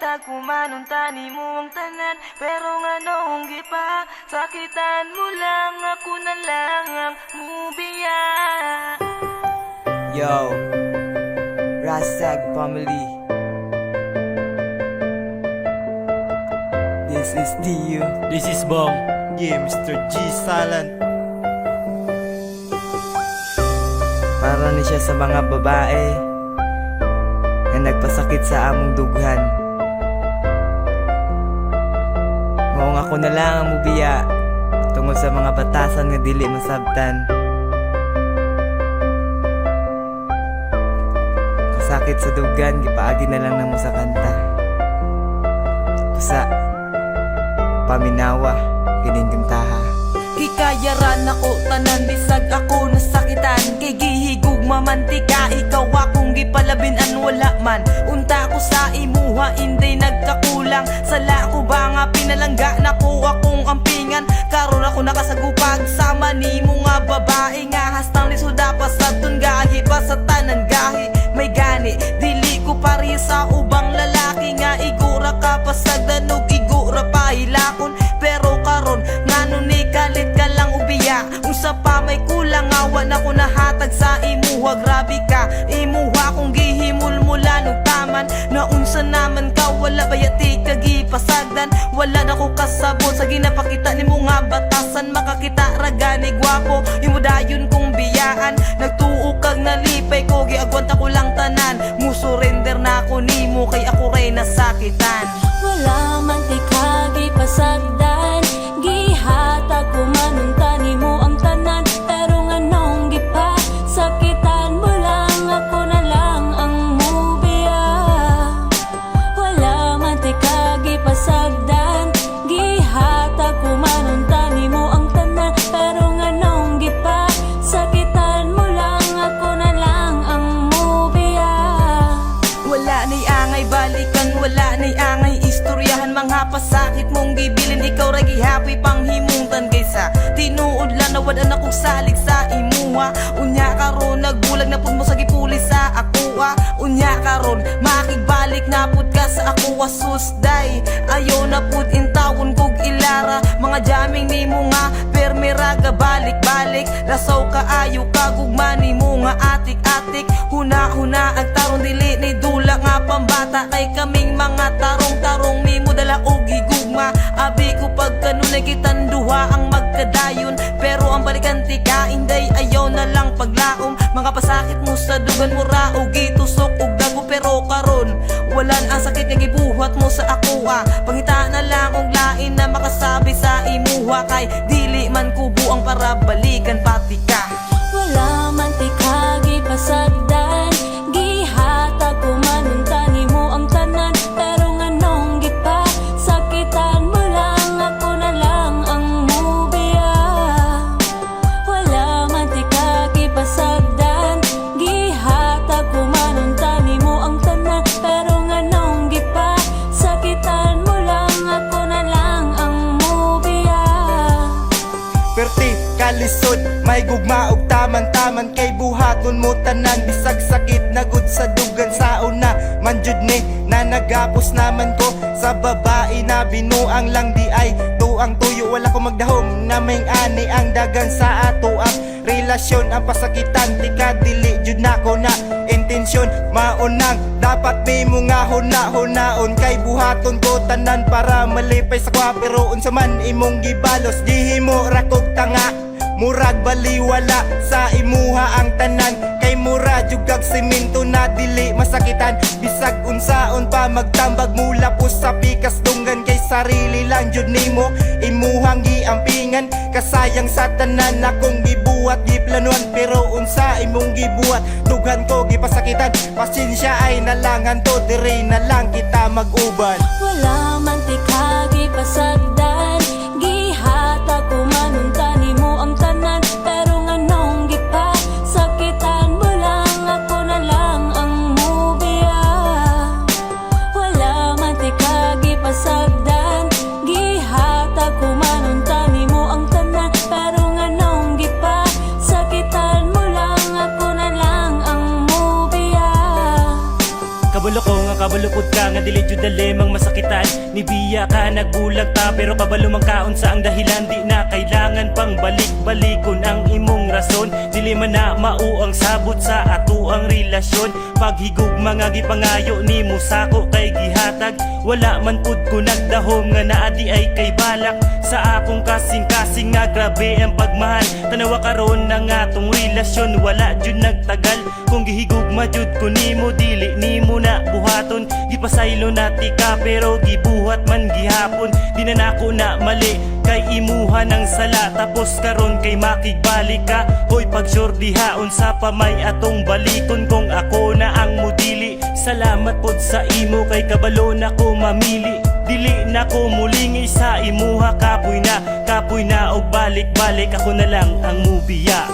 Gihatag kumanon tani mo ang tanan Pero nga noong gipa Sakitan mo lang Ako na lang ang mubiya Yo, Rasag family. This is Dio. This is Bong. Yeah, Mr. G Silent. Para ni siya sa mga babae na nagpasakit sa among dughan. Ako na lang ang mubiya tungod sa mga batasan nga dili masabtan. Kasakit sa dugan, gipaagi na lang namo sa kanta. Pusa, paminawa, giningintaha. Hikayaran ako tanan bisag ako nasakitan Kay gihigug mamantika ikaw akong gipalabinan wala man Unta ko sa imuha hindi nagkakulang Sala ko ba nga pinalangga? Na ko akong ampingan Karon ako nakasagupag. Sama ni mo nga babae nga. Hastang lisuda pa sa tun gahi pa sa tanan gahi May gani dili ko pari sa ubang lalaki nga igura ka pa sa danog igura pa hilakon Pero karon ngano ni kalit ka lang ubiya? Unsa pa may kulang awa na ko nahatag sa imuha. Grabe ka imuha kung gihimul mula nung taman. Na unsa naman bayati ka gipasagdan Wala na ko kasabot sa ginapakita ni mo nga batasan istoryahan Mga pasakit mong gibilin, ikaw ra gihapoy pang himuntan Kaysa tinuod lang na wala na kong salig sa imuha Unya karon nagbulag na pud mo sa gipuli sa akuha Unya karon makigbalik na pud ka sa akuha susday Ayaw na pud intawon kog ilara. Mga jaming nimo nga permiraga balik-balik Lasaw ka ayo ka gugma nimo nga atik-atik. Huna-huna ang tarong dili ni dula nga pambata. Kay kaming mga tarong-tarong mimo dala og gigugma Abi ko pag kanunay kitanduha ang magkadayon. Pero ang balikan tika inday ayaw na lang paglaom Mga pasakit mo sa dugan mo ra og gitusok og dago pero karon Walan ang sakit nga gibuhat mo sa ah Pangita na lang og lain na makasabi sa imuha Kay kubo ang para balikan pati ka may gugma og taman-taman Kay buhaton mo tanan, bisag sakit na gud sa dugan sa una. Manjud ni, na nagapos naman ko. Sa babae na binuang lang di ay Tuang tuyo, wala ko magdahom Na may ani ang dagan sa ato. Ang relasyon Ang pasakitan, di ka dili jud nako na Intensyon, maunang Dapat may mga huna-hunaon Kay buhaton ko tanan para malipay sa kwa. Pero unsa man imong gibalos Di himo rakog tanga Murag baliwala sa imuha ang tanan. Kay mura jugag simento na dili masakitan. Bisag unsaon pa magtambag mula po sa pikas dunggan Kay sarili lang jud nimo imuhang giampingan. Kasayang sa tanan akong gibuhat giplanuan. Pero unsa imong gibuhat dughan ko gipasakitan. Pasensya ay nalangan to diri na lang kita mag-uban. Wala man ti pasagdan kabalukod ka nga dili jud dalemang masakitan. Ni biya ka nagbulag ta pero kabalo man kaon sa ang dahilan. Di na kailangan pang balik-balikon ang imong rason. Dili man na mao ang sabot sa ato ang relasyon Paghigog mga gipangayo ni mo sako kay gihatag. Wala man pud ko nagdahom nga naa di ay kay balak. Sa akong kasing-kasing nga grabe ang pagmahal. Tanawa karon ng atong relasyon wala jud nagtagal. Kung gihigugma jud ko nimo dili nimo na buhaton. Gipasaylo na tika pero gibuhat man gihapon. Di na nako na mali kay imuha ng sala. Tapos karon kay makigbalik ka. Hoy pagsurdihaon sa pamay atong balikon. Kung ako na Salamat pod sa imo kay kabalo na ko mamili. Dili na ko mulingi sa imuha kapoy na Kapoy na og balik-balik ako na lang ang mubiya